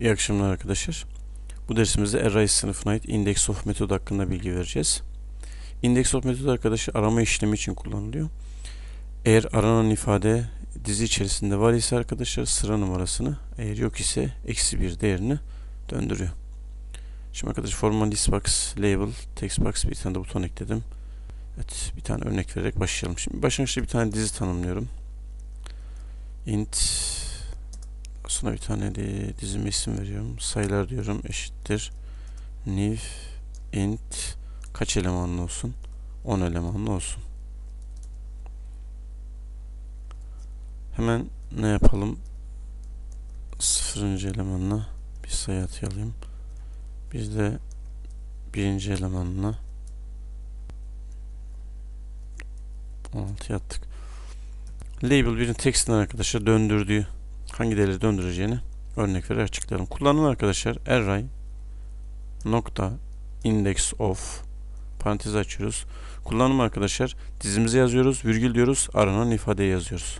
İyi akşamlar arkadaşlar. Bu dersimizde array sınıfına ait index of metodu hakkında bilgi vereceğiz. Index of metodu arkadaşlar arama işlemi için kullanılıyor. Eğer aranan ifade dizi içerisinde var ise arkadaşlar sıra numarasını eğer yok ise eksi bir değerini döndürüyor. Şimdi arkadaşlar formal listbox label textbox bir tane de buton ekledim. Evet bir tane örnek vererek başlayalım. Şimdi başlangıçta bir tane dizi tanımlıyorum. int Sonra bir tane de dizime isim veriyorum. Sayılar diyorum eşittir. New int kaç elemanlı olsun? 10 elemanlı olsun. Hemen ne yapalım? Sıfırıncı elemanla bir sayı atayalım. Biz de birinci elemanla 16 yaptık. Label birin tekstinden arkadaşlar döndürdüğü hangi değeri döndüreceğini örnek vererek açıklayalım. Kullanılan arkadaşlar array nokta index of parantez açıyoruz. Kullanım arkadaşlar dizimize yazıyoruz, virgül diyoruz, aranan ifadeyi yazıyoruz.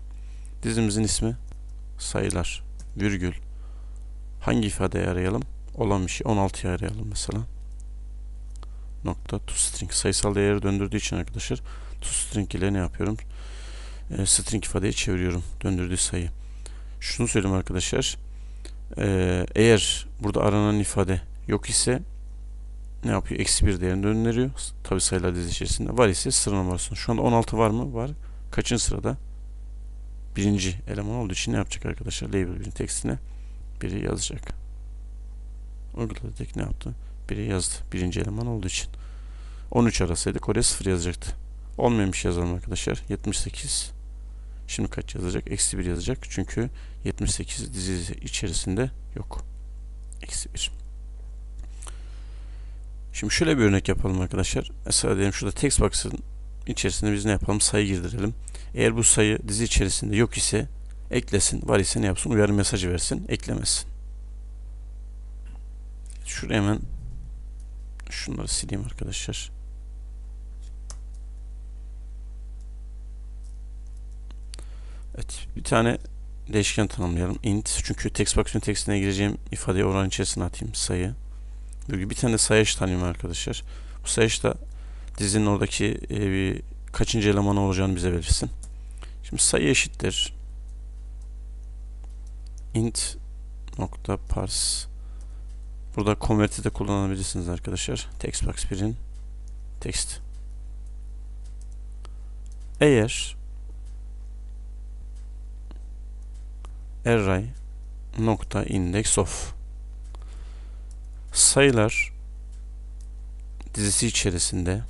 Dizimizin ismi sayılar, virgül. Hangi ifadeyi arayalım? Olan bir şey 16'yı arayalım mesela. Nokta toString sayısal değeri döndürdüğü için arkadaşlar toString ile ne yapıyorum? E, string ifadeyi çeviriyorum döndürdüğü sayı şunu söyleyeyim arkadaşlar. Ee, eğer burada aranan ifade yok ise ne yapıyor? Eksi bir değerini döndürüyor. Tabi sayılar dizi içerisinde. Var ise sıra numarasını. Şu anda 16 var mı? Var. Kaçın sırada? Birinci eleman olduğu için ne yapacak arkadaşlar? Label birin tekstine biri yazacak. Uyguladık ne yaptı? Biri yazdı. Birinci eleman olduğu için. 13 arasaydık oraya 0 yazacaktı. Olmamış yazalım arkadaşlar. 78 Şimdi kaç yazacak? Eksi 1 yazacak. Çünkü 78 dizi içerisinde yok. Eksi 1. Şimdi şöyle bir örnek yapalım arkadaşlar. Mesela diyelim şurada text box'ın içerisinde biz ne yapalım? Sayı girdirelim. Eğer bu sayı dizi içerisinde yok ise eklesin. Var ise ne yapsın? Uyarı mesajı versin. Eklemesin. Şuraya hemen şunları sileyim arkadaşlar. Evet, bir tane değişken tanımlayalım. int. Çünkü text box textine gireceğim ifadeyi oran içerisine atayım sayı. Böyle bir tane sayı tanıyorum arkadaşlar. Bu sayı da dizinin oradaki e, bir kaçıncı eleman olacağını bize verirsin. Şimdi sayı eşittir. int nokta parse Burada convert'i de kullanabilirsiniz arkadaşlar. Textbox 1'in text. Eğer array nokta index of sayılar dizisi içerisinde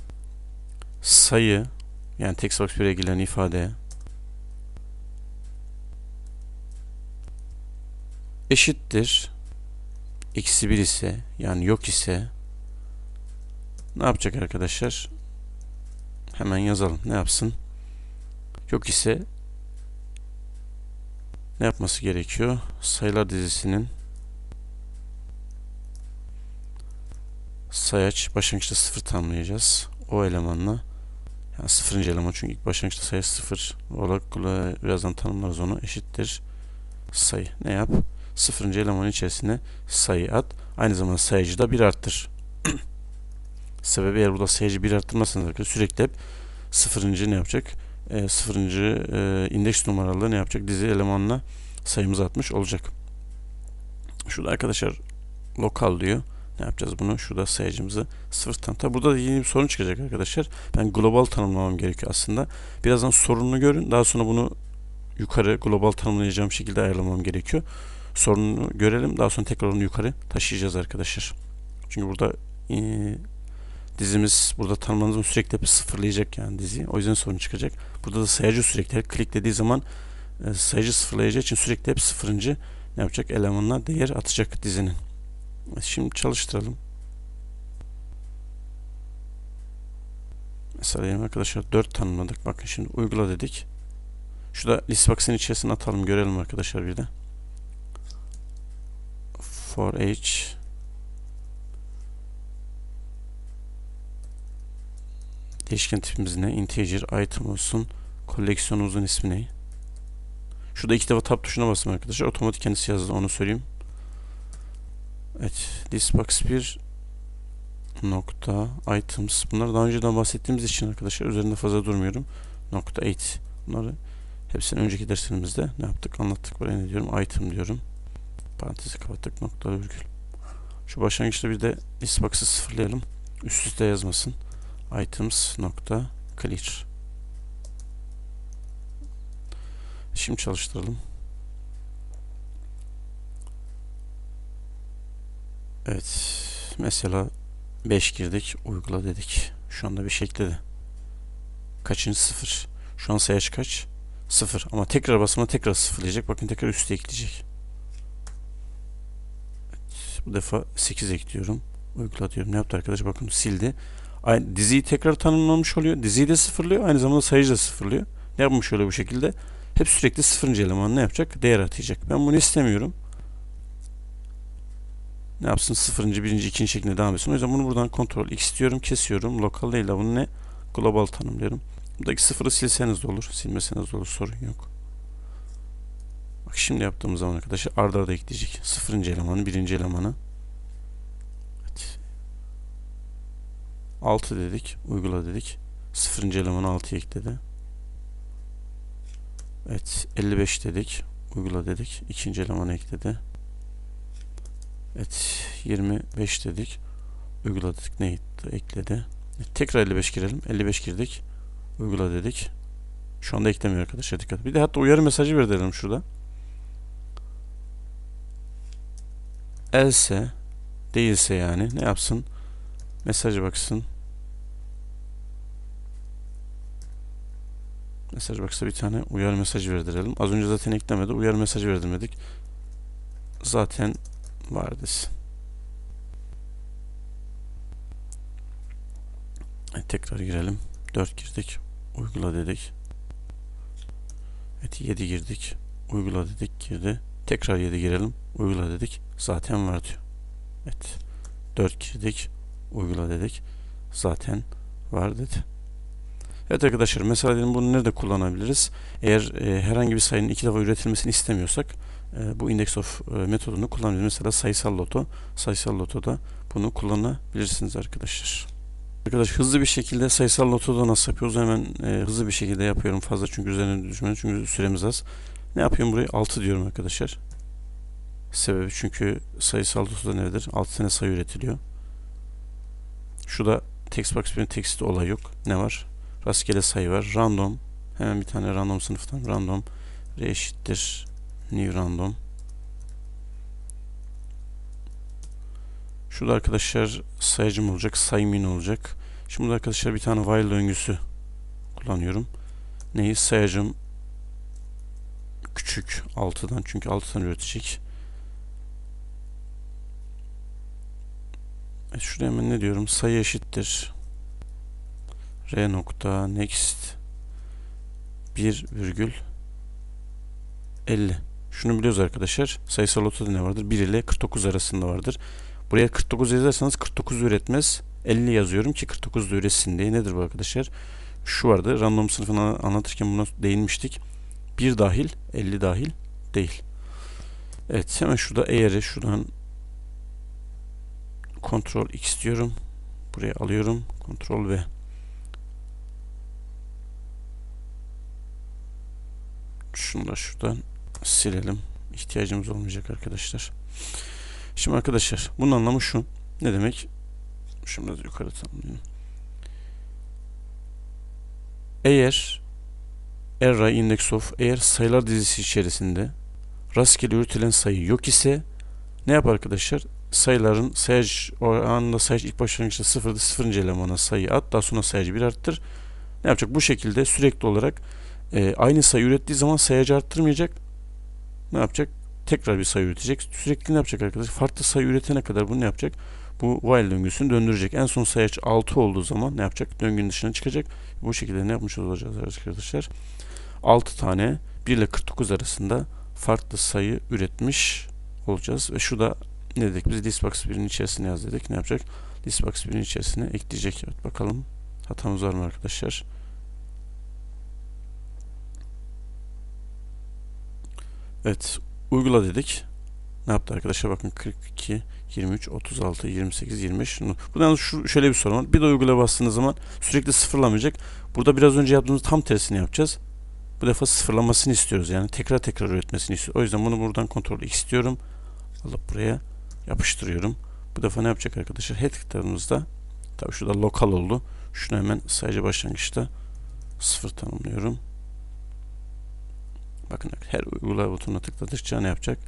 sayı yani textbox 1'e gelen ifade eşittir eksi 1 ise yani yok ise ne yapacak arkadaşlar? Hemen yazalım. Ne yapsın? Yok ise ne yapması gerekiyor? Sayılar dizisinin sayaç başlangıçta sıfır tanımlayacağız. O elemanla yani sıfırıncı eleman çünkü ilk başlangıçta sayı sıfır olarak birazdan tanımlarız onu eşittir sayı. Ne yap? Sıfırıncı elemanın içerisine sayı at. Aynı zamanda sayıcı da bir arttır. Sebebi eğer burada sayıcı bir arttırmazsanız arkadaşlar sürekli hep sıfırıncı ne yapacak? E, sıfırıncı e, indeks numaralı ne yapacak? Dizi elemanına sayımızı atmış olacak. Şurada arkadaşlar lokal diyor. Ne yapacağız bunu? Şurada sayıcımızı sıfırtan. Tabi burada da yeni bir sorun çıkacak arkadaşlar. Ben global tanımlamam gerekiyor aslında. Birazdan sorununu görün. Daha sonra bunu yukarı global tanımlayacağım şekilde ayarlamam gerekiyor. Sorununu görelim. Daha sonra tekrar onu yukarı taşıyacağız arkadaşlar. Çünkü burada e, dizimiz burada tanımladığımız sürekli hep sıfırlayacak yani dizi. O yüzden sorun çıkacak. Burada da sayıcı sürekli her kliklediği zaman e, sayıcı sıfırlayacağı için sürekli hep sıfırıncı ne yapacak? Elemanına değer atacak dizinin. Şimdi çalıştıralım. Mesela arkadaşlar 4 tanımladık. Bakın şimdi uygula dedik. Şurada listbox'ın içerisine atalım görelim arkadaşlar bir de. For each Değişken tipimiz ne? Integer item olsun. Koleksiyonumuzun ismi ne? Şurada iki defa tab tuşuna basın arkadaşlar. Otomatik kendisi yazdı onu söyleyeyim. Evet. Listbox 1 nokta items. Bunlar daha önceden bahsettiğimiz için arkadaşlar üzerinde fazla durmuyorum. Nokta 8. Bunları hepsini önceki derslerimizde ne yaptık anlattık. Buraya ne diyorum? Item diyorum. Parantezi kapattık. Nokta virgül. Şu başlangıçta bir de listbox'ı sıfırlayalım. Üst üste yazmasın. Items nokta clear. Şimdi çalıştıralım. Evet. Mesela 5 girdik. Uygula dedik. Şu anda bir şey ekledi. Kaçıncı sıfır? Şu an sayaç kaç? Sıfır. Ama tekrar basma tekrar sıfırlayacak. Bakın tekrar üstü ekleyecek. Evet, bu defa 8 ekliyorum. Uygula diyorum. Ne yaptı arkadaş? Bakın sildi. Aynı, diziyi tekrar tanımlamış oluyor. Diziyi de sıfırlıyor. Aynı zamanda sayıcı da sıfırlıyor. Ne yapmış öyle bu şekilde? Hep sürekli sıfırıncı eleman ne yapacak? Değer atayacak. Ben bunu istemiyorum. Ne yapsın? Sıfırıncı, birinci, ikinci şeklinde devam etsin. O yüzden bunu buradan kontrol X diyorum. Kesiyorum. Lokal değil de bunu ne? Global tanımlıyorum. Buradaki sıfırı silseniz de olur. Silmeseniz de olur. Sorun yok. Bak şimdi yaptığımız zaman arkadaşlar arda arda ekleyecek. Sıfırıncı elemanı, birinci elemanı. 6 dedik. Uygula dedik. Sıfırıncı elemanı 6'ya ekledi. Evet 55 dedik. Uygula dedik. İkinci elemanı ekledi. Evet 25 dedik. Uygula dedik. Ne ekledi? Evet, tekrar 55 girelim. 55 girdik. Uygula dedik. Şu anda eklemiyor arkadaşlar dikkat. Bir de hatta uyarı mesajı verelim şurada. Else değilse yani ne yapsın? Mesajı baksın. Mesaj box'a bir tane uyarı mesajı verdirelim. Az önce zaten eklemedi. Uyarı mesajı verdirmedik. Zaten var desin. Tekrar girelim. 4 girdik. Uygula dedik. Evet 7 girdik. Uygula dedik. Girdi. Tekrar 7 girelim. Uygula dedik. Zaten var diyor. Evet. 4 girdik. Uygula dedik. Zaten var dedi. Evet arkadaşlar mesela diyelim bunu nerede kullanabiliriz? Eğer e, herhangi bir sayının iki defa üretilmesini istemiyorsak e, bu index of e, metodunu kullanabiliriz. Mesela sayısal loto, sayısal lotoda bunu kullanabilirsiniz arkadaşlar. Arkadaş hızlı bir şekilde sayısal lotoda nasıl yapıyoruz? Hemen e, hızlı bir şekilde yapıyorum fazla çünkü üzerine düşmeyin çünkü süremiz az. Ne yapıyorum burayı? 6 diyorum arkadaşlar. Sebebi çünkü sayısal lotoda nedir? 6 tane sayı üretiliyor. Şu da text box bir text olay yok. Ne var? rastgele sayı var. Random. Hemen bir tane random sınıftan random r eşittir new random. Şurada arkadaşlar sayıcım olacak. Sayı min olacak. Şimdi arkadaşlar bir tane while döngüsü kullanıyorum. Neyi? Sayacım küçük 6'dan çünkü 6'dan üretecek. Evet, şuraya hemen ne diyorum? Sayı eşittir r nokta next 1 virgül 50. Şunu biliyoruz arkadaşlar. Sayısal otoda ne vardır? 1 ile 49 arasında vardır. Buraya 49 yazarsanız 49 üretmez. 50 yazıyorum ki 49 da üretsin diye. Nedir bu arkadaşlar? Şu vardı. Random sınıfını anlatırken buna değinmiştik. 1 dahil, 50 dahil değil. Evet hemen şurada eğeri şuradan kontrol X diyorum. Buraya alıyorum. Kontrol V. Şunu da şuradan silelim. İhtiyacımız olmayacak arkadaşlar. Şimdi arkadaşlar bunun anlamı şu. Ne demek? Şimdi biraz yukarı tamamlayalım. Eğer array index of eğer sayılar dizisi içerisinde rastgele üretilen sayı yok ise ne yapar arkadaşlar? Sayıların sayaç o anda sayaç ilk başlangıçta sıfırda sıfırıncı elemana sayı at daha sonra sayacı bir arttır. Ne yapacak? Bu şekilde sürekli olarak e, aynı sayı ürettiği zaman sayacı arttırmayacak. Ne yapacak? Tekrar bir sayı üretecek. Sürekli ne yapacak arkadaşlar? Farklı sayı üretene kadar bunu ne yapacak? Bu while döngüsünü döndürecek. En son sayaç 6 olduğu zaman ne yapacak? Döngünün dışına çıkacak. Bu şekilde ne yapmış olacağız arkadaşlar? 6 tane 1 ile 49 arasında farklı sayı üretmiş olacağız. Ve şu da ne dedik? Biz listbox 1'in içerisine yaz dedik. Ne yapacak? Listbox 1'in içerisine ekleyecek. Evet bakalım. Hatamız var mı arkadaşlar? Evet. Uygula dedik. ne yaptı arkadaşlar? Bakın 42, 23, 36, 28, 25. Buradan şu şöyle bir sorun var. Bir de uygula bastığınız zaman sürekli sıfırlamayacak. Burada biraz önce yaptığımız tam tersini yapacağız. Bu defa sıfırlamasını istiyoruz. Yani tekrar tekrar üretmesini istiyoruz. O yüzden bunu buradan kontrol X diyorum. Alıp buraya yapıştırıyorum. Bu defa ne yapacak arkadaşlar? Head kıtlarımızda tabi şurada lokal oldu. Şunu hemen sadece başlangıçta sıfır tanımlıyorum. Bakın her uygula butonuna tıkladıkça ne yapacak?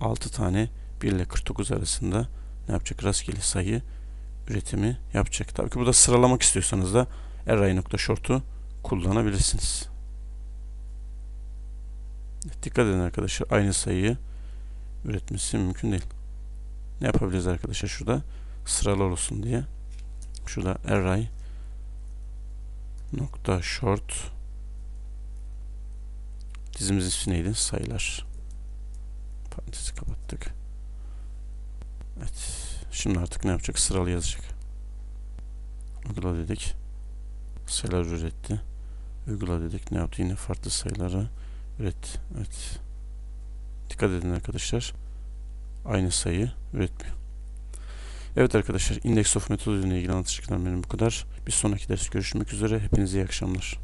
6 tane 1 ile 49 arasında ne yapacak? Rastgele sayı üretimi yapacak. Tabii ki burada sıralamak istiyorsanız da array.short'u kullanabilirsiniz. Dikkat edin arkadaşlar. Aynı sayıyı üretmesi mümkün değil. Ne yapabiliriz arkadaşlar şurada? Sıralı olsun diye. Şurada array nokta short dizimizin ismi neydi? Sayılar. Parantezi kapattık. Evet. Şimdi artık ne yapacak? Sıralı yazacak. Uygula dedik. Sayılar üretti. Uygula dedik. Ne yaptı? Yine farklı sayıları üretti. Evet. Dikkat edin arkadaşlar. Aynı sayı üretmiyor. Evet arkadaşlar. Index of metodu ile ilgili anlatacaklarım benim bu kadar. Bir sonraki ders görüşmek üzere. Hepinize iyi akşamlar.